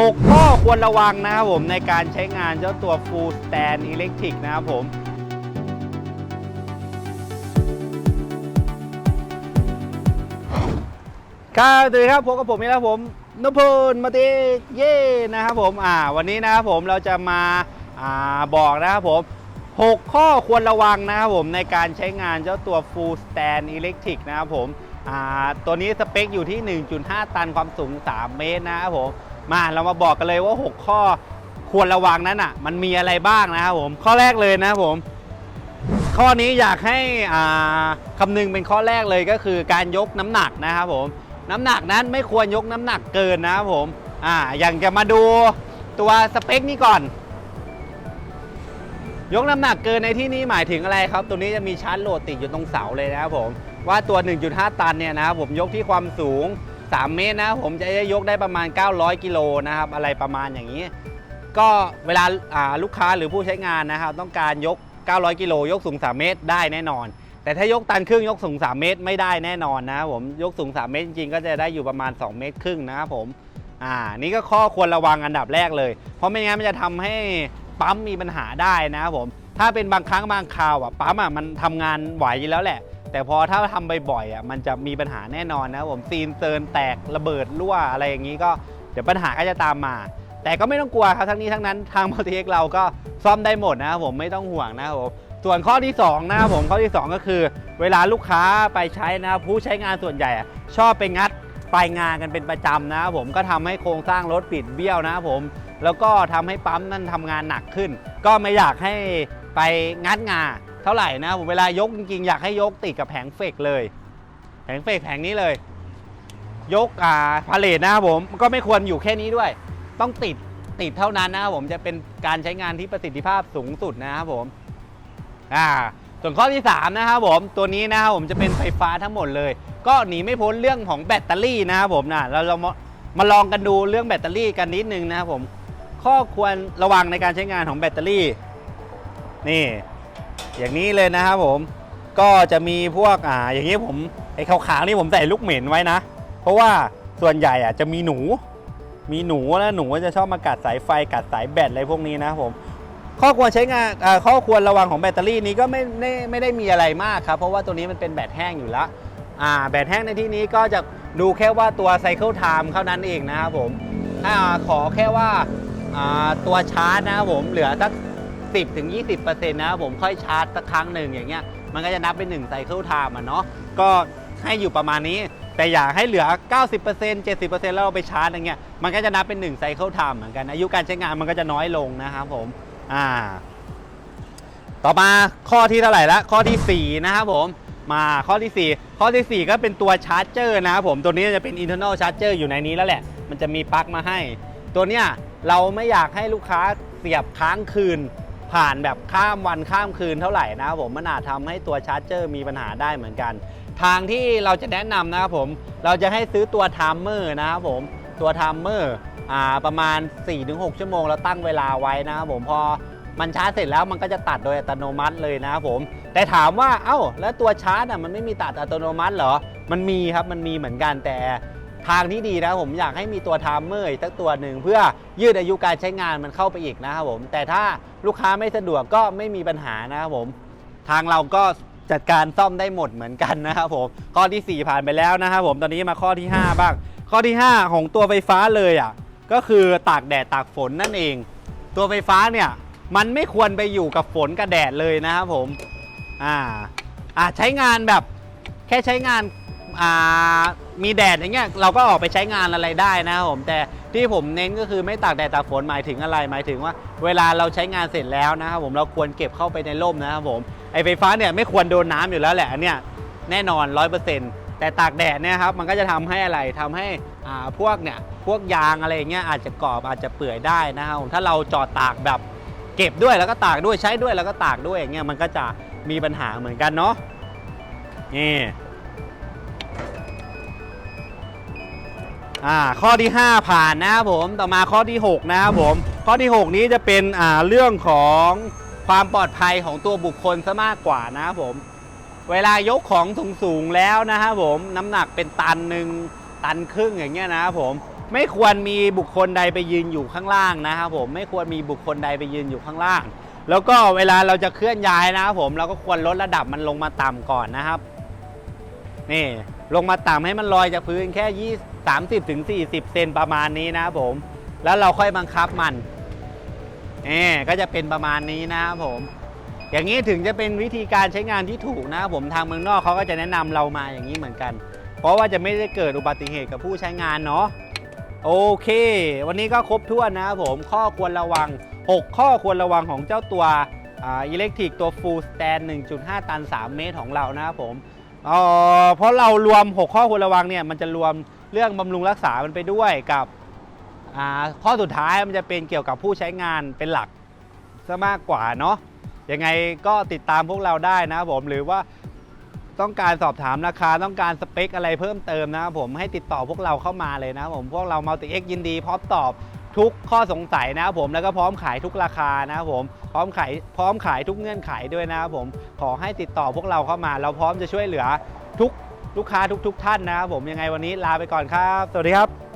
6 ข้อควรระวังนะครับผมในการใช้งานเจ้าตัว Full Stand Electric นะครับผมครับสวัสดีครับพบกับผมนี่นะครับผมนพพลมาติเย่นะครับผมอ่าวันนี้นะครับผมเราจะมาอ่าบอกนะครับผม 6 ข้อควรระวังนะครับผมในการใช้งานเจ้าตัว Full Stand Electric นะครับผมอ่าตัวนี้สเปคอยู่ที่ 1.5 ตันความสูง 3 เมตรนะครับผม มาเรามาบอกกันเลยว่า 6 ข้อควรระวังนั้นอะ มันมีอะไรบ้างนะครับผม ข้อแรกเลยนะครับผม ข้อนี้อยากให้อ่าคำนึงเป็นข้อแรกเลยก็คือการยกน้ำหนักนะครับผม น้ำหนักนั้นไม่ควรยกน้ำหนักเกินนะครับผมอ่าอย่างจะมาดูตัวสเปคนี้ก่อน ยกน้ำหนักเกินในที่นี้หมายถึงอะไรครับ ตัวนี้จะมีชาร์จโหลดติดอยู่ตรงเสาเลยนะครับผมว่าตัว 1.5 ตันเนี่ยนะครับผมยกที่ความสูง 3 เมตรนะผมจะยกได้ประมาณ 900 กิโลนะครับอะไรประมาณอย่างนี้ ก็เวลาาลูกค้าหรือผู้ใช้งานนะครับต้องการยก 900 กิโลยกสูง 3 เมตรได้แน่นอน แต่ถ้ายกตันครึ่งยกสูง 3 เมตรไม่ได้แน่นอนนะครับผมยกสูง 3 เมตรจริงๆก็จะได้อยู่ประมาณ 2 เมตรครึ่งนะครับผมอ่านี่ก็ข้อควรระวังอันดับแรกเลย เพราะไม่งั้นมันจะทำให้ปั๊มมีปัญหาได้นะครับผมถ้าเป็นบางครั้งบางคราวอะปั๊มอะมันทำงานไหวแล้วแหละ แต่พอถ้าทำบ่อยๆอะมันจะมีปัญหาแน่นอนนะผมซีนเซินแตกระเบิดรั่วอะไรอย่างนี้ก็เดี๋ยวปัญหาก็จะตามมา แต่ก็ไม่ต้องกลัวครับทั้งนี้ทั้งนั้นทาง m ัลติเอ็กเราก็ซ่อมได้หมดนะครับผมไม่ต้องห่วงนะครับผมส่วนข้อที่2นะครับผมข้อที่ 2 ก็คือ เวลาลูกค้าไปใช้นะครับผู้ใช้งานส่วนใหญ่ ชอบไปงัดปลายงานกันเป็นประจำนะครับผมก็ทำให้โครงสร้างรถปิดเบี้ยวนะครับผมแล้วก็ทำให้ปั๊มนั่นทำงานหนักขึ้น ก็ไม่อยากให้ไปงัดงา เท่าไหร่นะผมเวลายกจริงๆอยากให้ยกติดกับแผงเฟกเลย แผงเฟกแผงนี้เลย ยกอ่าพาเลทนะครับผมก็ไม่ควรอยู่แค่นี้ด้วย ต้องติดติดเท่านั้นนะครับผมจะเป็นการใช้งานที่ประสิทธิภาพสูงสุดนะครับผมอ่าส่วนข้อที่ 3 นะครับผมตัวนี้นะครับผมจะเป็นไฟฟ้าทั้งหมดเลย ก็หนีไม่พ้นเรื่องของแบตเตอรี่นะครับผมนะเราเรามามาลองกันดูเรื่องแบตเตอรี่กันนิดนึงนะครับผมข้อควรระวังในการใช้งานของแบตเตอรี่ นี่ อย่างนี้เลยนะครับผม ก็จะมีพวกอ่าอย่างนี้ผมไอ้ขาวๆนี่ผมใส่ลูกเหม็นไว้นะ เพราะว่าส่วนใหญ่อะจะมีหนู มีหนูแล้วหนูก็จะชอบมากัดสายไฟกัดสายแบตอะไรพวกนี้นะครับผมข้อควรใช้งานอ่อข้อควรระวังของแบตเตอรี่นี้ก็ไม่ไม่ไม่ได้มีอะไรมากครับ เพราะว่าตัวนี้มันเป็นแบตแห้งอยู่แล้วอ่าแบตแห้งในที่นี้ก็จะดูแค่ว่าตัว Cycle Time เท่านั้นเองนะครับผมอ่าขอแค่ว่าอ่าตัวชาร์จนะครับผมเหลือสัก 10ถึง20%นะครับผมค่อยชาร์จสักครั้งหนึ่งอย่างเงี้ยมันก็จะนับเป็น1 Cycle Time อะเนาะก็ให้อยู่ประมาณนี้ แต่อย่าให้เหลือ 90% 70%แล้วเราไปชาร์จอย่างเงี้ยมันก็จะนับเป็น1 Cycle Time เหมือนกัน อายุการใช้งานมันก็จะน้อยลงนะครับผมอ่าต่อมาข้อที่เท่าไหร่ละข้อทีสี่4นะครับผมมาข้อที่ 4 ข้อทีสี่ 4 ก็เป็นตัวชาร์จเจอร์นะครับผมตัวนี้จะเป็น internal charger อยู่ในนี้แล้วแหละ มันจะมีปลั๊กมาให้ ตัวเนี้ยเราไม่อยากให้ลูกค้าเสียบค้างคืน ผ่านแบบข้ามวันข้ามคืนเท่าไหร่นะครับผมมันอาจทำให้ตัวชาร์จเจอร์มีปัญหาได้เหมือนกัน ทางที่เราจะแนะนำนะครับผมเราจะให้ซื้อตัวไทม์เมอร์นะครับผมตัวไทม์เมอร์ประมาณ 4-6 ชั่วโมงเราตั้งเวลาไว้นะครับผมพอมันชาร์จเสร็จแล้วมันก็จะตัดโดยอัตโนมัติเลยนะครับผม แต่ถามว่า เอ้า แล้วตัวชาร์จอะมันไม่มีตัดอัตโนมัติเหรอ มันมีครับ มันมีเหมือนกันแต่ ทางที่ดีนะผมอยากให้มีตัวไทม์เมอร์อีกสักตัวหนึ่งเพื่อยืดอายุการใช้งานมันเข้าไปอีกนะครับผม แต่ถ้าลูกค้าไม่สะดวกก็ไม่มีปัญหานะครับผม ทางเราก็จัดการซ่อมได้หมดเหมือนกันนะครับผม ข้อที่ 4 ผ่านไปแล้วนะครับผมตอนนี้มาข้อที่ 5 บ้าง ข้อที่ 5 ของตัวไฟฟ้าเลยอะก็คือตากแดดตากฝนนั่นเอง ตัวไฟฟ้าเนี่ยมันไม่ควรไปอยู่กับฝนกับแดดเลยนะครับผมอ่าอ่าใช้งานแบบแค่ใช้งานอ่า มีแดดอย่างเงี้ยเราก็ออกไปใช้งานอะไรได้นะครับผมแต่ที่ผมเน้นก็คือไม่ตากแดดตากฝนหมายถึงอะไร หมายถึงว่า เวลาเราใช้งานเสร็จแล้วนะครับผมเราควรเก็บเข้าไปในร่มนะครับผมไอไฟฟ้าเนี่ยไม่ควรโดนน้ำอยู่แล้วแหละอันเนี่ยแน่นอน100%แต่ตากแดดเนี่ยครับมันก็จะทำให้อะไรทำให้อ่าพวกเนี่ยพวกยางอะไรเงี้ยอาจจะกรอบอาจจะเปื่อยได้นะครับผมถ้าเราจอดตากแบบเก็บด้วยแล้วก็ตากด้วยใช้ด้วยแล้วก็ตากด้วยอย่างเงี้ยมันก็จะมีปัญหาเหมือนกันเนาะนี่ อ่าข้อที่ 5 ผ่านนะครับผมต่อมาข้อที่ 6 นะครับผม ข้อที่ 6 นี้จะเป็นอ่าเรื่องของความปลอดภัยของตัวบุคคลซะมากกว่านะครับผม เวลายกของสูงสูงแล้วนะครับผมน้ำหนักเป็นตันหนึ่งตันครึ่งอย่างเงี้ยนะครับผมไม่ควรมีบุคคลใดไปยืนอยู่ข้างล่างนะครับผมไม่ควรมีบุคคลใดไปยืนอยู่ข้างล่าง แล้วก็เวลาเราจะเคลื่อนย้ายนะครับผมเราก็ควรลดระดับมันลงมาต่ำก่อนนะครับ นี่ลงมาต่ำให้มันลอยจากพื้นแค่ยี่สามสิบถึงสี่สิบเซนประมาณนี้นะครับผม แล้วเราค่อยบังคับมันนี่ก็จะเป็นประมาณนี้นะครับผม อย่างนี้ถึงจะเป็นวิธีการใช้งานที่ถูกนะครับผมทางเมืองนอกเขาก็จะแนะนำเรามาอย่างนี้เหมือนกัน เพราะว่าจะไม่ได้เกิดอุบัติเหตุกับผู้ใช้งานเนาะโอเค วันนี้ก็ครบถ้วนนะครับผมข้อควรระวัง 6 ข้อควรระวังของเจ้าตัวอิเล็กทริกตัว Full Stand 1.5 ตัน 3 เมตรของเรานะครับผม อ่อเพราะเรารวม 6 ข้อควรระวังเนี่ยมันจะรวมเรื่องบำรุงรักษามันไปด้วยกับข้อสุดท้ายมันจะเป็นเกี่ยวกับผู้ใช้งานเป็นหลักซะมากกว่าเนาะยังไงก็ติดตามพวกเราได้นะครับผมหรือว่าต้องการสอบถามราคาต้องการสเปคอะไรเพิ่มเติมนะครับผมให้ติดต่อพวกเราเข้ามาเลยนะผมพวกเรา Multi X ยินดีพร้อมตอบ ทุกข้อสงสัยนะครับผมแล้วก็พร้อมขายทุกราคานะครับผมพร้อมขายพร้อมขายทุกเงื่อนไขด้วยนะครับผมขอให้ติดต่อพวกเราเข้ามา เราพร้อมจะช่วยเหลือทุกลูกค้าทุก ๆ ท่านนะครับผมยังไงวันนี้ลาไปก่อนครับ สวัสดีครับ